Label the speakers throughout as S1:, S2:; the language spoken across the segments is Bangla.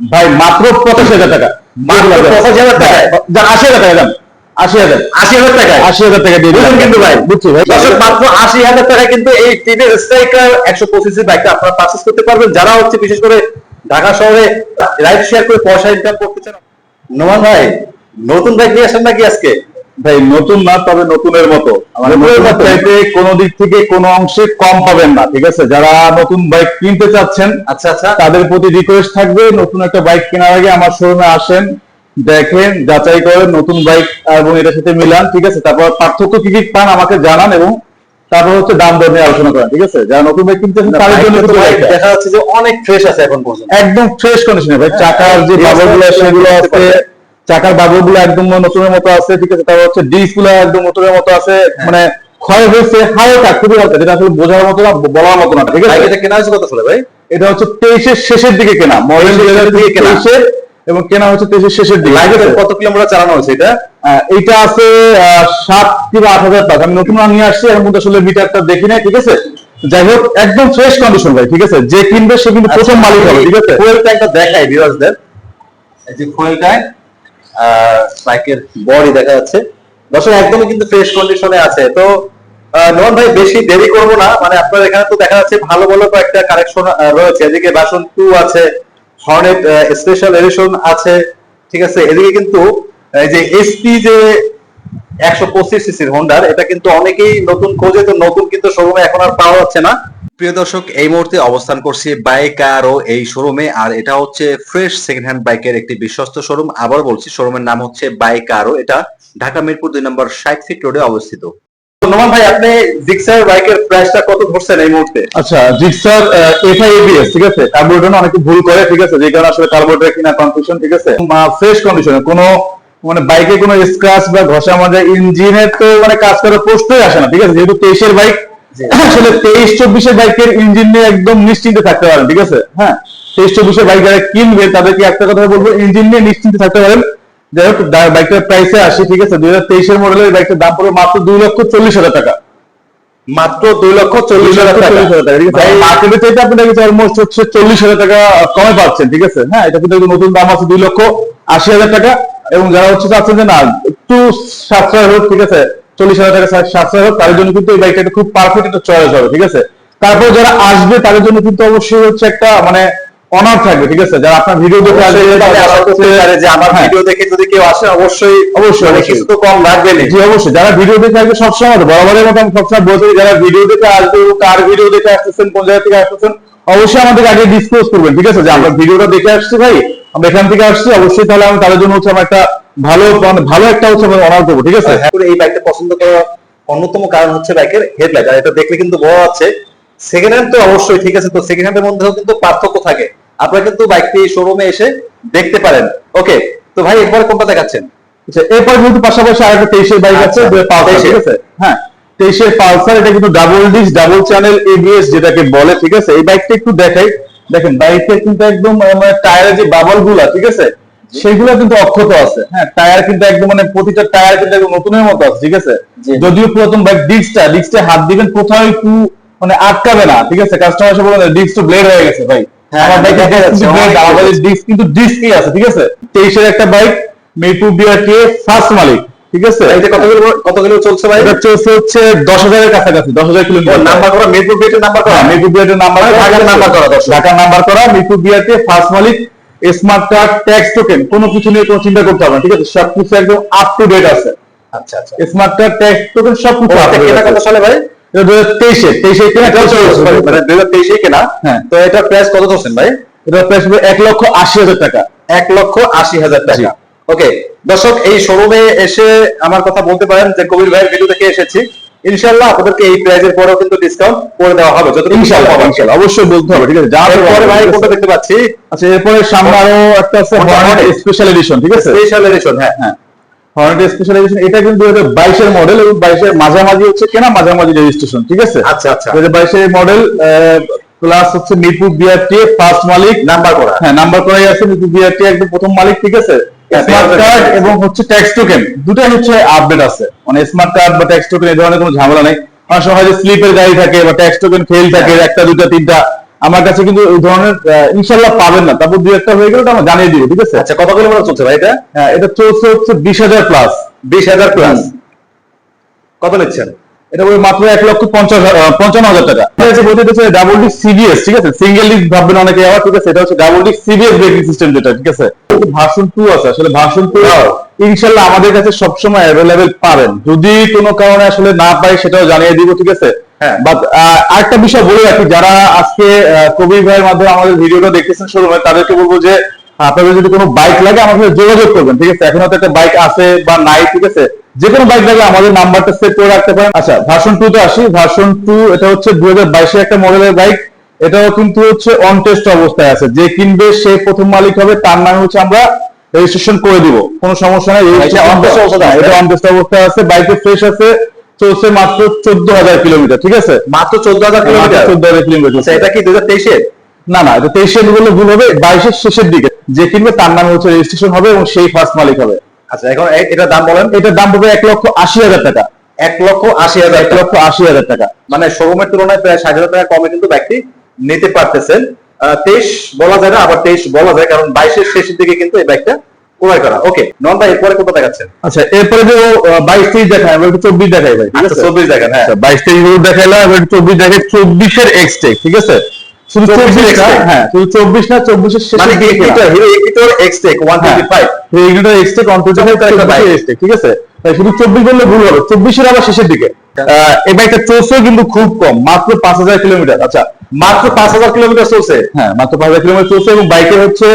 S1: ভাই মাত্র পঁচাশি হাজার টাকা।
S2: মাত্র 85,000 টাকায়?
S1: যান আশি হাজার টাকা আশি হাজার।
S2: আশি হাজার টাকায়?
S1: আশি হাজার টাকা দিয়ে
S2: কিন্তু ভাই?
S1: বুঝছি ভাই।
S2: দর্শক মাত্র আশি হাজার টাকা কিন্তু এই টিভির স্ট্রাইকার একশো পঁচিশের বাইকটা আপনারা পারচেস করতে পারবেন। যারা হচ্ছে বিশেষ করে ঢাকা শহরে রাইড শেয়ার করে পয়সা ইনকাম করতে চান নোমান ভাই নতুন বাইক নিয়ে আসেন নাকি আজকে?
S1: ভাই নতুন না তবে নতুনের মতো মানে
S2: নতুনের মতো।
S1: চাইতে কোনো দিক থেকে কোনো অংশে কম পাবেন না ঠিক আছে যারা নতুন বাইক কিনতে চাচ্ছেন
S2: আচ্ছা আচ্ছা
S1: তাদের প্রতি রিকোয়েস্ট থাকবে নতুন একটা বাইক কেনার আগে আমার শোরুমে আসেন দেখেন যাচাই করেন নতুন বাইক এবং এটার সাথে মিলান ঠিক আছে তারপর পার্থক্য কি কি পান আমাকে জানান এবং তারপর হচ্ছে দাম দর নিয়ে আলোচনা করেন ঠিক আছে যারা নতুন বাইক কিনতেছেন তাদের জন্য
S2: বাইকটা তো
S1: কিন্তু।
S2: দেখা যাচ্ছে যে অনেক ফ্রেশ আছে এখন পর্যন্ত
S1: একদম ফ্রেশ কন্ডিশনে ভাই চাকার যে
S2: হ্যাঁ,
S1: গুলো সেগুলো আছে. চাকার বাবলগুলো একদম নতুনের মতো আছে ঠিক আছে? তারপর হচ্ছে ডিস্কগুলো একদম নতুনের মতো আছে
S2: হ্যাঁ।
S1: মানে ক্ষয় হয়েছে হালকা খুবই হালকা যেটা আসলে বোঝার মতো না বলার মতো না ঠিক আছে?
S2: এটা কেনা হয়েছে কত সালে ভাই?
S1: এটা হচ্ছে তেইশের শেষের দিকে কেনা মডেল দুই হাজার
S2: দিকে কেনা।
S1: এবং কেনা হচ্ছে তেইশের শেষের দিকে?
S2: কত কিলোমিটার চালানো হয়েছে এটা?
S1: আহ, এইটা আছে আহ, সাত কিংবা আট হাজার টাকা আমি নতুন নিয়ে আসছি এর মধ্যে আসলে মিটারটা দেখি নাই ঠিক আছে? যাই হোক একদম ফ্রেশ কন্ডিশন ভাই ঠিক আছে? যে কিনবে সে কিন্তু প্রথম মালিক হবে ঠিক আছে?
S2: ফুয়েল ট্যাঙ্কটা দেখাই ভিউয়ার্সদের এই যে ফুয়েল ট্যাঙ্ক বাইকের বডি দেখা যাচ্ছে। দর্শক, একদমই কিন্তু ফ্রেশ কন্ডিশনে আছে। তো নোমান ভাই, বেশি দেরি করব না। মানে আপনার এখানে তো দেখা যাচ্ছে ভালো ভালো কয়েকটা কালেকশন রয়েছে। এদিকে বাসন টু আছে হর্নেট স্পেশাল এডিশন আছে, ঠিক আছে? এদিকে কিন্তু, এই যে এসপি যে একশো পঁচিশ সিসির হোন্ডার এটা কিন্তু অনেকেই নতুন খোঁজে, তো নতুন কিন্তু শোরুমে এখন আর পাওয়া যাচ্ছে না। প্রিয় দর্শক, এই মুহূর্তে অবস্থান করছি বাইক আরও এই শোরুমে, আর এটা হচ্ছে ফ্রেশ সেকেন্ড হ্যান্ড বাইকের একটি বিশ্বস্ত শোরুম। আবার বলছি, শোরুমের নাম হচ্ছে বাইক আরও এটা ঢাকা মিরপুর দুই নম্বর ষাট ফিট রোডে অবস্থিত। ভাই, আপনি জিক্সার বাইকের প্রাইসটা কত ধরছেন এই মুহূর্তে?
S1: আচ্ছা জিক্সার ঠিক আছে? কার্বোরেটর অনেকে ভুল করে, ঠিক আছে? যে কারণে আসলে কার্বোরেটর কিনা ঠিক আছে? ফ্রেশ কন্ডিশনে কোনো মানে বাইকে কোনো স্ক্র্যাচ বা ঘষা মাজা ইঞ্জিনের তো মানে কাজ করার প্রশ্নই আসে না, ঠিক আছে? যেহেতু তেইশের বাইক। আসলে তেইশ চব্বিশের বাইকের ইঞ্জিন নিয়ে একদম নিশ্চিন্তে থাকতে পারেন ঠিক আছে? হ্যাঁ তেইশ চব্বিশের বাইক যারা কিনবে তাদেরকে একটা কথা বলব ইঞ্জিন নিয়ে নিশ্চিন্তে থাকতে পারেন। যাই হোক বাইকটার প্রাইসে আসি ঠিক আছে? দুই হাজার তেইশের মডেলের বাইকটার দাম পড়বে মাত্র দুই লক্ষ চল্লিশ হাজার টাকা।
S2: মাত্র দুই লক্ষ চল্লিশ হাজার টাকা
S1: মার্কেটে চাইতে আপনি দেখেছেন অলমোস্ট হচ্ছে চল্লিশ হাজার টাকা কমে পাচ্ছেন ঠিক আছে? হ্যাঁ এটা কিন্তু নতুন দাম আছে দুই লক্ষ আশি হাজার টাকা। এবং যারা হচ্ছে চাচ্ছেন যে না একটু সাশ্রয় হোক ঠিক আছে? চল্লিশ হাজার টাকা সাশ্রয় হোক তাদের জন্য কিন্তু এই বাইকটা একটা খুব পারফেক্ট একটা চয়েস হবে ঠিক আছে? তারপর যারা আসবে তাদের জন্য কিন্তু অবশ্যই হচ্ছে একটা মানে অনার থাকবে ঠিক আছে? যারা আপনার ভিডিও দেখে আসবে
S2: অবশ্যই যে আমার
S1: হ্যাঁ।
S2: ভিডিও দেখে যদি কেউ আসে অবশ্যই
S1: অবশ্যই,
S2: মানে কিছু তো কম রাখবেনই
S1: জি অবশ্যই। যারা ভিডিও দেখে আসবে সবসময় বরাবরের মতো আমি সবসময় চাই, যারা ভিডিও দেখে আসবে কার ভিডিও দেখে আসতেছেন কোন জায়গা থেকে আসতেছেন অবশ্যই আমাদের আগে ডিসক্লোজ করবেন ঠিক আছে? যে আমরা ভিডিওটা দেখে আসছি ভাই আমরা এখান থেকে আসছি অবশ্যই তাহলে আমি তাদের জন্য হচ্ছে আমার একটা ভালো মানে ভালো একটা হচ্ছে আমি অনার করব ঠিক আছে?
S2: হ্যাঁ, এই বাইকটা পছন্দ করার অন্যতম কারণ হচ্ছে বাইকের হেডলাইট আর এটা দেখলে কিন্তু বোঝা যাচ্ছে সেকেন্ড হ্যান্ড তো অবশ্যই ঠিক আছে? তো সেকেন্ড হ্যান্ডের মধ্যেও কিন্তু পার্থক্য থাকে। আপনারা কিন্তু বাইকটি শোরুমে এসে দেখতে পারেন। ওকে তো ভাই এরপরে কোনটা দেখাচ্ছেন?
S1: আচ্ছা এরপর কিন্তু পাশাপাশি আরেকটা তেইশের বাইক আছে
S2: আচ্ছা,
S1: ঠিক আছে? হ্যাঁ তেইশের পালসার এটা কিন্তু double disc double channel ABS যেটাকে বলে ঠিক আছে? এই বাইকটা একটু দেখাই। দেখেন বাইকের কিন্তু একদম আহ, মানে টায়ারের যে বাবলগুলা ঠিক আছে? সেগুলো কিন্তু অক্ষত আছে। হ্যাঁ টায়ার কিন্তু একদম মানে প্রতিটা টায়ার কিন্তু একদম নতুনের মতো আছে ঠিক আছে? যদিও পুরাতন বাইক ডিস্কটা ডিস্কটা হাত দিবেন কোথাও একটু মানে আটকাবে না ঠিক আছে? কাস্টমার এসে বলে ডিস্ক তো ব্লেড হয়ে গেছে ভাই।
S2: হ্যাঁ,
S1: আমার বাইকে
S2: দেখা যাচ্ছে, অনেক
S1: আমাদের ডিস্ক কিন্তু ডিস্কই আছে ঠিক আছে? তেইশের একটা বাইক মিরপুর বিআরটি ফার্স্ট মালিক ঠিক আছে?
S2: চলছে ভাই?
S1: এটা চলছে হচ্ছে দশ হাজারের কাছাকাছি দশ হাজার কিলোমিটার।
S2: নাম্বার করা মিরপুর নাম্বার করা?
S1: হ্যাঁ, মিরপুর বিআরটির নাম্বার
S2: ঢাকার নাম্বার করা,
S1: ঢাকার নাম্বার করা মিরপুর বিআরটি ফার্স্ট মালিক। স্মার্ট কার্ড ট্যাক্স টোকেন কোনো কিছু নিয়ে কোনো চিন্তা করতে হবে না ঠিক আছে? সবকিছু একদম আপ টু ডেট আছে।
S2: আচ্ছা আচ্ছা।
S1: স্মার্ট কার্ড ট্যাক্স টোকেন সবকিছু
S2: ও,
S1: up to
S2: এটা
S1: date
S2: কেনা
S1: আছে।
S2: কত সালে ভাই?
S1: দু হাজার তেইশে তেইশে কেনা
S2: মানে দুই হাজার তেইশে কেনা।
S1: হ্যাঁ।
S2: তো এটা প্রাইস কত ধরছেন ভাই?
S1: এটা প্রাইস এক লক্ষ আশি হাজার টাকা।
S2: এক লক্ষ আশি হাজার টাকা। ওকে দর্শক এই শোরুমে এসে আমার কথা বলতে পারেন যে কবির ভাইয়ের ভিডিও থেকে এসেছি। ইনশাল্লাহ আপনাদেরকে এই প্রাইজের পরেও কিন্তু ডিসকাউন্ট করে দেওয়া হবে যতটুকু
S1: ইনশাল্লাহ। ইনশাল্লাহ অবশ্যই বলতে হবে ঠিক আছে? যা
S2: এরপরে ভাই কোনটা দেখতে পাচ্ছি?
S1: আচ্ছা এরপরে সামনে আরও একটা আছে হর্নেট স্পেশাল এডিশন ঠিক আছে?
S2: স্পেশাল এডিশন হ্যাঁ।
S1: হ্যাঁ। হর্নেট স্পেশাল এডিশন এটা কিন্তু দুই হাজার বাইশের মডেল এবং বাইশের মাঝামাঝি হচ্ছে কেনা মাঝামাঝি রেজিস্ট্রেশন ঠিক আছে?
S2: আচ্ছা আচ্ছা।
S1: দুই হাজার বাইশের মডেল প্লাস হচ্ছে মিরপুর বিআরটি ফার্স্ট মালিক।
S2: নাম্বার করা।
S1: হ্যাঁ নাম্বার করাই আছে মিরপুর বিআরটি একদম প্রথম মালিক ঠিক আছে? স্মার্ট কার্ড এবং হচ্ছে ট্যাক্স টোকেন দুটাই হচ্ছে আপডেট আছে। মানে স্মার্ট কার্ড বা ট্যাক্স টোকেন এই ধরনের কোনো ঝামেলা নেই। অনেক সময় স্লিপের গাড়ি থাকে বা ট্যাক্স টোকেন ফেল থাকে একটা দুটা তিনটা। আমার কাছে কিন্তু ধরনের ইনশাল্লাহ পাবেন না। তারপর দুই একটা হয়ে গেলে আমরা জানিয়ে দিব ঠিক আছে?
S2: আচ্ছা কত কিলোমিটার চলছে ভাই এটা?
S1: হ্যাঁ এটা চলছে হচ্ছে বিশ হাজার প্লাস
S2: বিশ হাজার প্লাস কত নিচ্ছেন?
S1: এটা বলে মাত্র এক লক্ষ পঞ্চাশ পঞ্চান্ন হাজার টাকা। এটা হচ্ছে বলতে হচ্ছে ডাবল ডিক সিবিএস ঠিক আছে? সিঙ্গেল ডিক ভাববেন অনেকে আবার ঠিক আছে? এটা হচ্ছে double disc CBS braking system যেটা ঠিক আছে? ভার্সন টু আছে। আসলে ভার্সন টু ইনশাল্লাহ আমাদের কাছে সবসময় অ্যাভেলেবেল পাবেন। যদি কোনো কারণে আসলে না পাই সেটাও জানিয়ে দিব ঠিক আছে?
S2: হ্যাঁ।
S1: বাট আরেকটা বিষয় বলে রাখি যারা আজকে কবির ভাইয়ের মাধ্যমে আমাদের ভিডিওটা দেখতেছেন শোরুমে তাদেরকে বলব যে আপনাদের যদি কোনো বাইক লাগে আমাদের যোগাযোগ করবেন ঠিক আছে? এখন হয়তো একটা বাইক আছে বা নাই ঠিক আছে? যে কোনো বাইক লাগে আমাদের নাম্বারটা সেভ করে রাখতে পারেন। আচ্ছা ভার্সন টু তে আসি। ভার্সন টু এটা হচ্ছে দুই হাজার বাইশের একটা মডেলের বাইক এটাও কিন্তু হচ্ছে অন টেস্ট অবস্থায় আছে। যে কিনবে সে প্রথম মালিক হবে তার নামে হচ্ছে আমরা রেজিস্ট্রেশন করে দিব। কোনো সমস্যা নাই
S2: এটা test অবস্থায় আছে?
S1: অন টেস্ট অবস্থায় আছে বাইকে ফ্রেশ আছে চলছে মাত্র চোদ্দ হাজার কিলোমিটার ঠিক আছে?
S2: মাত্র চোদ্দ হাজার কিলোমিটার?
S1: চোদ্দ হাজার কিলোমিটার
S2: আচ্ছা এটা কি দু হাজার তেইশের?
S1: না না এটা তেইশের বললে ভুল হবে বাইশের শেষের দিকে। যে কিনবে তার নামে হচ্ছে রেজিস্ট্রেশন হবে এবং সেই ফার্স্ট মালিক হবে।
S2: আচ্ছা এখন এ- এটার দাম বলেন।
S1: এটার দাম পড়বে এক লক্ষ আশি হাজার টাকা।
S2: এক লক্ষ আশি হাজার
S1: এক লক্ষ আশি হাজার টাকা।
S2: মানে শোরুমের তুলনায় প্রায় ষাট হাজার টাকা কমে কিন্তু ব্যাগটি নিতে পারতেছেন। তেইশ বলা যায় না আবার তেইশ বলা যায় কারণ বাইশের শেষের দিকে কিন্তু এই বাইকটা ক্রয় করা। ওকে নন ভাই এরপরে কত দেখাচ্ছেন?
S1: আচ্ছা এরপরে যে বাইশ তেইশ দেখায় এবার একটু চব্বিশ দেখাই ভাই
S2: আচ্ছা চব্বিশ দেখেন হ্যাঁ।
S1: বাইশ তেইশ দেখাইলাম এবার চব্বিশ দেখাই চব্বিশের এক্সটেক ঠিক আছে? শুধু
S2: 24
S1: চব্বিশ হ্যাঁ শুধু চব্বিশ না চব্বিশের
S2: Hero Xtec one twenty five
S1: Xtec twenty
S2: একটা
S1: ঠিক আছে? তাই শুধু চব্বিশ বললে ভুল হবে চব্বিশের আবার শেষের দিকে। এই বাইকটা চলছে কিন্তু খুব কম মাত্র পাঁচ হাজার কিলোমিটার। আচ্ছা
S2: মাত্র পাঁচ হাজার কিলোমিটার চলছে?
S1: হ্যাঁ মাত্র পাঁচ হাজার কিলোমিটার চলছে এবং বাইকের হচ্ছে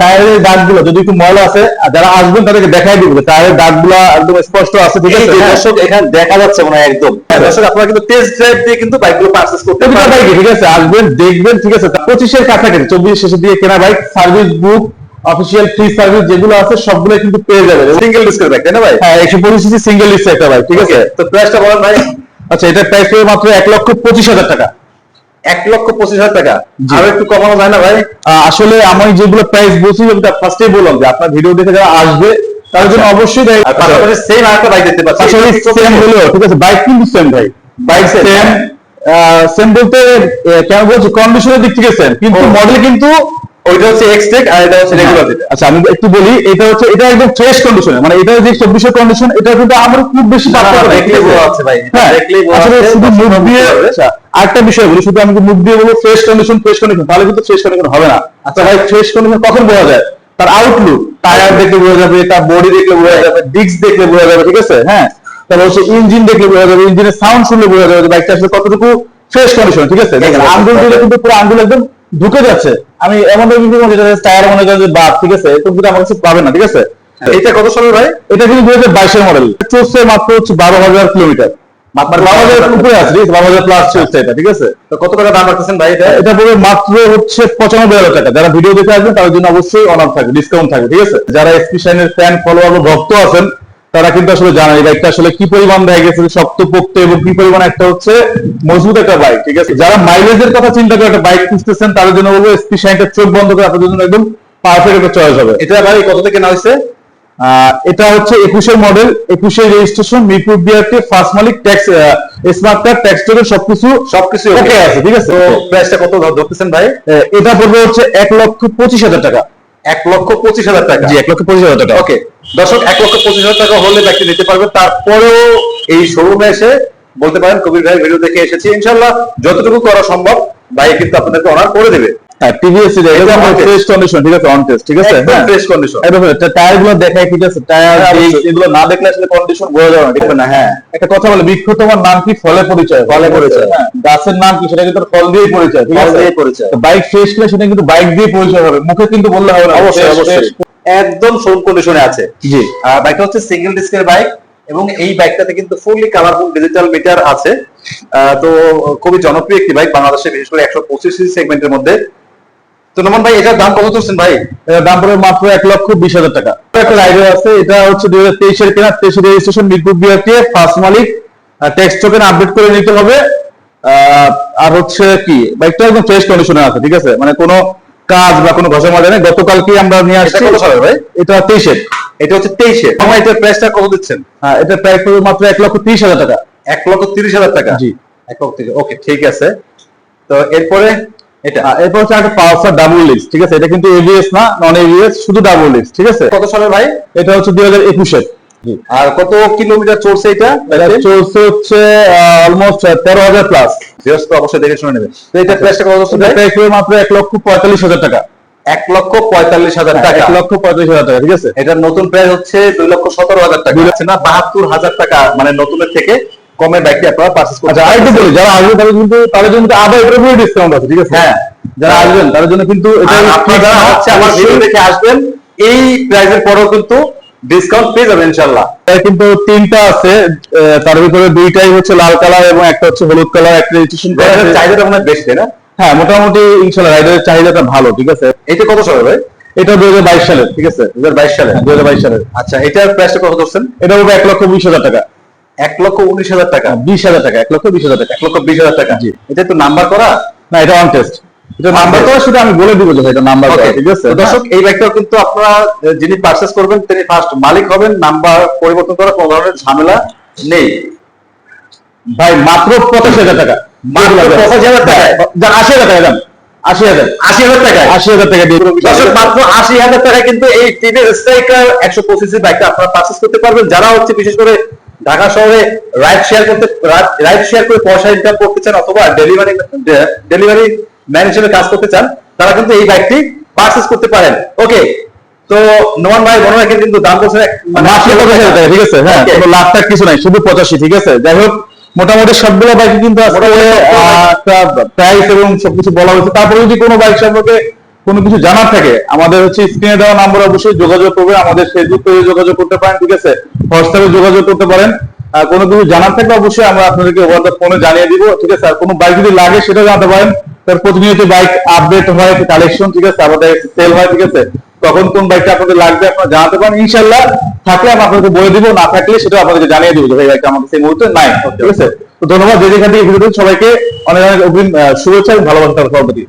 S1: টায়ারের দাগগুলো যদি একটু ময়লা আছে যারা আসবেন তাদেরকে দেখাই দিব টায়ারের দাগগুলো একদম স্পষ্ট আছে ঠিক আছে? হ্যাঁ।
S2: দর্শক এখানে দেখা যাচ্ছে মনে হয় একদম। হ্যাঁ, দর্শক আপনারা কিন্তু টেস্ট ড্রাইভ দিয়ে কিন্তু বাইকগুলো করতে
S1: বাইকে ঠিক আছে? আসবেন দেখবেন ঠিক আছে? পঁচিশের কাছাকাছি চব্বিশ শেষের দিয়ে কেনা bike service book official free service যেগুলো আছে সবগুলো কিন্তু পেয়ে যাবেন।
S2: সিঙ্গেল ডিস্কের ব্যাগ তাই না ভাই?
S1: হ্যাঁ একশো পঁচিশ সিসি সিঙ্গেল লিস্ট একটা বাইক ঠিক আছে?
S2: তো প্রাইসটা বলেন ভাই।
S1: আচ্ছা এটা প্রাইস পড়বে মাত্র এক লক্ষ পঁচিশ হাজার টাকা।
S2: এক লক্ষ পঁচিশ হাজার টাকা। আরও একটু কমানো যায় না ভাই?
S1: আসলে আমি যেগুলো প্রাইস বলছি ফার্স্টেই বললাম যে আপনার ভিডিও দেখে যারা আসবে তার জন্য অবশ্যই দেয়।
S2: আর পাশাপাশি সেম আরেকটা বাইক দেখতে পাচ্ছি।
S1: আসলে সেম হলো ঠিক আছে? বাইক কিন্তু সেম ভাই। বাইক সেম সেম বলতে কেন বলছি? কন্ডিশনের দিক থেকে সেম কিন্তু। মডেল কিন্তু
S2: ওইটা হচ্ছে এক্সটেক আর এটা হচ্ছে রেগুলার যেটা
S1: আচ্ছা আমি একটু বলি এটা হচ্ছে এটা একদম ফ্রেশ কন্ডিশনে মানে এটা যে চব্বিশের কন্ডিশন এটা কিন্তু আমার খুব বেশি পার্থক্য?
S2: বোঝা যাচ্ছে ভাই,
S1: হ্যাঁ, আসলে শুধু মুখ দিয়ে আচ্ছা আরেকটা বিষয় বলি শুধু আমি মুখ দিয়ে বলব ফ্রেশ কন্ডিশন ফ্রেশ কন্ডিশন তাহলে কিন্তু ফ্রেশ কন্ডিশন হবে না। আচ্ছা। ভাই ফ্রেশ কন্ডিশন কখন বোঝা যায়? তার আউটলুক টায়ার দেখলে বোঝা যাবে তার বডি দেখলে বোঝা যাবে ডিস্ক দেখলে বোঝা যাবে ঠিক আছে? হ্যাঁ? তারপর হচ্ছে ইঞ্জিন দেখলে বোঝা যাবে ইঞ্জিনের সাউন্ড শুনলে বোঝা যাবে বাইকটা আসলে কতটুকু ফ্রেশ কন্ডিশন ঠিক আছে। আঙ্গুল দিলে কিন্তু পুরো আঙ্গুল একদম ঢুকে যাচ্ছে। আমি এমন কিন্তু যেটা টায়ার মনে বাদ ঠিক আছে? এরকম কিন্তু আমার কাছে পাবেন না ঠিক আছে?
S2: এটা কত সালের ভাই?
S1: এটা কিন্তু দুই হাজার বাইশের মডেল চলছে মাত্র হচ্ছে বারো হাজার কিলোমিটার।
S2: মাত্র
S1: মানে বারো হাজার উপরে আছে ঠিক আছে? বারো হাজার প্লাস চলছে এটা ঠিক আছে?
S2: তো কত টাকা দাম রাখতেছেন ভাই এটা?
S1: এটা পড়বে মাত্র হচ্ছে পঁচানব্বই হাজার টাকা। যারা ভিডিও দেখে আসবেন তাদের জন্য অবশ্যই অনার থাকবে ডিসকাউন্ট থাকবে ঠিক আছে? যারা শাইনের ফ্যান ফলোয়ার ভক্ত আছেন তারা কিন্তু আসলে জানে এই বাইকটা আসলে কি পরিমাণ দেখা গেছে শক্ত পোক্ত এবং কি পরিমাণ একটা হচ্ছে মজবুত একটা বাইক ঠিক আছে? যারা মাইলেজের কথা চিন্তা করে একটা বাইক খুঁজতেছেন তাদের জন্য বলব এসপি শাইনটা চোখ বন্ধ করে আপনাদের জন্য একদম পারফেক্ট একটা চয়েস হবে।
S2: এটা ভাই কত থেকে কেনা হয়েছে?
S1: এটা হচ্ছে একুশের মডেল একুশের রেজিস্ট্রেশন মিরপুর বিআরটি ফার্স্ট মালিক tax smart card tax token সবকিছু
S2: সবকিছু
S1: ওকে আছে ঠিক আছে?
S2: তো প্রাইসটা কত ধরতেছেন ভাই?
S1: এটা পড়বে হচ্ছে এক লক্ষ পঁচিশ হাজার টাকা।
S2: এক লক্ষ পঁচিশ হাজার টাকা।
S1: জি এক লক্ষ পঁচিশ হাজার টাকা।
S2: ওকে দর্শক এক লক্ষ পঁচিশ হাজার টাকা হলে ব্যক্তি নিতে পারবে। তারপরেও এই শোরুমে এসে বলতে পারেন কবির ভাই ভিডিও দেখে এসেছি। ইনশাল্লাহ যতটুকু করা সম্ভব ভাই কিন্তু আপনাদেরকে অনার করে দেবে।
S1: টিভিএস। ফ্রেশ কন্ডিশন ঠিক আছে অন টেস্ট ঠিক আছে? হ্যাঁ।
S2: ফ্রেশ কন্ডিশন
S1: একদম টায়ারগুলো দেখায় ঠিক আছে? টায়ার
S2: হ্যাঁ,
S1: এগুলো না দেখলে আসলে কন্ডিশন বোঝা যাবে না ঠিক না হ্যাঁ। একটা কথা বলে বৃক্ষ তোমার নাম কি? ফলে পরিচয়।
S2: ফলে পরিচয়।
S1: হ্যাঁ, গাছের নাম কি? সেটা কিন্তু ফল দিয়েই পরিচয়
S2: ফল
S1: আছে?
S2: পরিচয়।
S1: বাইক ফ্রেশ কিনা সেটা কিন্তু বাইক দিয়ে পরিচয় হবে মুখে কিন্তু বললে হবে না।
S2: অবশ্যই অবশ্যই। একদম শোরুম কন্ডিশনে আছে।
S1: জি।
S2: বাইকটা হচ্ছে সিঙ্গেল ডিস্কের বাইক এবং এই বাইকটাতে কিন্তু ফুললি কালারফুল ডিজিটাল মিটার আছে। তো খুবই জনপ্রিয় একটি বাইক বাংলাদেশে বিশেষ করে একশো পঁচিশ সেগমেন্টের মধ্যে। তো নমন ভাই এটার দাম কত চলছেন ভাই?
S1: এটার দাম পড়বে মাত্র এক লক্ষ বিশ হাজার টাকা। একটা রাইডার আছে এটা হচ্ছে দুই হাজার তেইশের কেনা তেইশের রেজিস্ট্রেশন মিরপুর বিআরটি ফার্স্ট মালিক। টেক্সট টোকেন আপডেট করে নিতে হবে। আর হচ্ছে কি বাইকটা একদম ফ্রেশ কন্ডিশনে আছে ঠিক আছে? মানে কোনো কাজ বা কোনো ঘষা মাজা নেই। গতকালকে আমরা নিয়ে আসছি।
S2: কত ভাই?
S1: এটা তেইশের
S2: এটা হচ্ছে তেইশে। আমার এটার প্রাইসটা কত দিচ্ছেন?
S1: হ্যাঁ এটা প্রাইস পড়বে মাত্র এক লক্ষ তিরিশ হাজার টাকা।
S2: এক লক্ষ তিরিশ হাজার টাকা?
S1: জি।
S2: এক লক্ষ তিরিশ ওকে ঠিক আছে। তো এরপরে এটা?
S1: এরপর হচ্ছে একটা পালসার ডাবল লিক্স ঠিক আছে? এটা কিন্তু এবিএস না নন এবিএস শুধু ডাবল লিক্স ঠিক আছে?
S2: কত সালের ভাই?
S1: এটা হচ্ছে দুই হাজার একুশের।
S2: আর কত কিলোমিটার চলছে এটা?
S1: এটা চলছে হচ্ছে অলমোস্ট তেরো হাজার প্লাস
S2: গৃহস্থ অবশ্যই দেখে শুনে নেবে তো এটা প্রাইসটা কত
S1: প্রাইস মাত্র এক লক্ষ পঁয়তাল্লিশ হাজার টাকা।
S2: এক লক্ষ পঁয়তাল্লিশ হাজার টাকা।
S1: হ্যাঁ, এক লক্ষ পঁয়তাল্লিশ হাজার টাকা ঠিক আছে?
S2: এটার নতুন প্রাইস হচ্ছে দুই লক্ষ সতেরো হাজার টাকা। না বাহাত্তর হাজার টাকা মানে নতুনের থেকে কমে বাইকটি আপনারা পারচেস করতে
S1: আচ্ছা আরেকটু বলি যারা আসবে তাদের কিন্তু তাদের জন্য আবার এটার উপরে ডিসকাউন্ট আছে ঠিক আছে?
S2: হ্যাঁ।
S1: যারা আসবেন তাদের জন্য কিন্তু এটা
S2: আপনারা হচ্ছে আমার ভিডিও দেখে আসবেন এই প্রাইসের পরেও কিন্তু ডিসকাউন্ট পেয়ে যাবেন ইনশাল্লাহ
S1: এর কিন্তু তিনটা আছে তার ভিতরে দুইটাই হচ্ছে লাল কালার এবং একটা হচ্ছে হলুদ কালার একটা রেজিস্ট্রেশন।
S2: চাহিদাটা মনে বেশি তাই না?
S1: হ্যাঁ মোটামুটি ইনশাল্লাহ রাইডারের চাহিদাটা ভালো ঠিক আছে?
S2: এটা কত সালে ভাই?
S1: এটা দুই হাজার বাইশ সালের ঠিক আছে?
S2: দু হাজার বাইশ সালে।
S1: দুই হাজার বাইশ সালের
S2: আচ্ছা এটার প্রাইসটা কত ধরছেন?
S1: এটা হবে এক লক্ষ বিশ হাজার টাকা।
S2: এক লক্ষ উনিশ হাজার টাকা।
S1: বিশ হাজার টাকা এক লক্ষ বিশ হাজার টাকা
S2: এক লক্ষ বিশ হাজার টাকা। এটা তো নাম্বার করা?
S1: না এটা অন টেস্ট এটা নাম্বার তো সেটা আমি বলে দিব যে এটা নাম্বার
S2: Okay,
S1: ঠিক আছে?
S2: দর্শক এই কিন্তু আপনারা যিনি করবেন তিনি ফার্স্ট মালিক হবেন নাম্বার পরিবর্তন করার কোনো ধরনের ঝামেলা নেই।
S1: ভাই মাত্র পঁচাশি হাজার টাকা।
S2: মাত্র 85,000 টাকায়?
S1: যান আশি হাজার টাকা আশি হাজার।
S2: আশি হাজার টাকায়?
S1: আশি হাজার টাকা
S2: দর্শক মাত্র আশি হাজার টাকা কিন্তু এই টিভিএস স্ট্রাইকার একশো পঁচিশ বাইকটা আপনারা পারচেস করতে পারবেন। যারা হচ্ছে বিশেষ করে ঢাকা শহরে রাইড শেয়ার করতে রাইড শেয়ার করে পয়সা ইনকাম করতে চান অথবা ডেলিভারি ডেলিভারি ম্যান হিসেবে কাজ করতে চান তারা কিন্তু এই বাইকটি পারচেস করতে পারেন। ওকে তো নোমান ভাই মনে রাখেন কিন্তু দাম
S1: পঁচাশি হাজার ঠিক আছে? হ্যাঁ. কোনো লাখ টাকা কিছু নাই শুধু পঁচাশি ঠিক আছে? যাই হোক মোটামুটি সবগুলো বাইকে কিন্তু একটা প্রাইস এবং সবকিছু বলা হয়েছে। তারপরে যদি কোনো বাইক সম্পর্কে কোনো কিছু জানার থাকে আমাদের হচ্ছে স্ক্রিনে দেওয়া নাম্বার অবশ্যই যোগাযোগ করবে আমাদের ফেসবুক পেজে যোগাযোগ করতে পারেন ঠিক আছে? হোয়াটসঅ্যাপে যোগাযোগ করতে পারেন। আর কোনো কিছু জানার থাকলে অবশ্যই আমরা আপনাদেরকে ওভার দ্য ফোনে জানিয়ে দিব ঠিক আছে? আর কোনো বাইক যদি লাগে সেটা জানাতে পারেন। তার প্রতিনিয়ত বাইক আপডেট হয় কালেকশন ঠিক আছে? আমাদের সেল হয় ঠিক আছে? তখন কোন বাইকটা আপনাদের লাগবে আপনারা জানাতে পারেন। ইনশাল্লাহ থাকলে আমি আপনাদেরকে বলে দিব না থাকলে সেটা আপনাদেরকে জানিয়ে দিব যে ভাই বাইকটা আমাদের সেই মুহূর্তে নাই ঠিক আছে? তো ধন্যবাদ যে যেখান থেকে ভিডিও সবাইকে অনেক অনেক শুভেচ্ছা এবং ভালোবাসা সর্বতি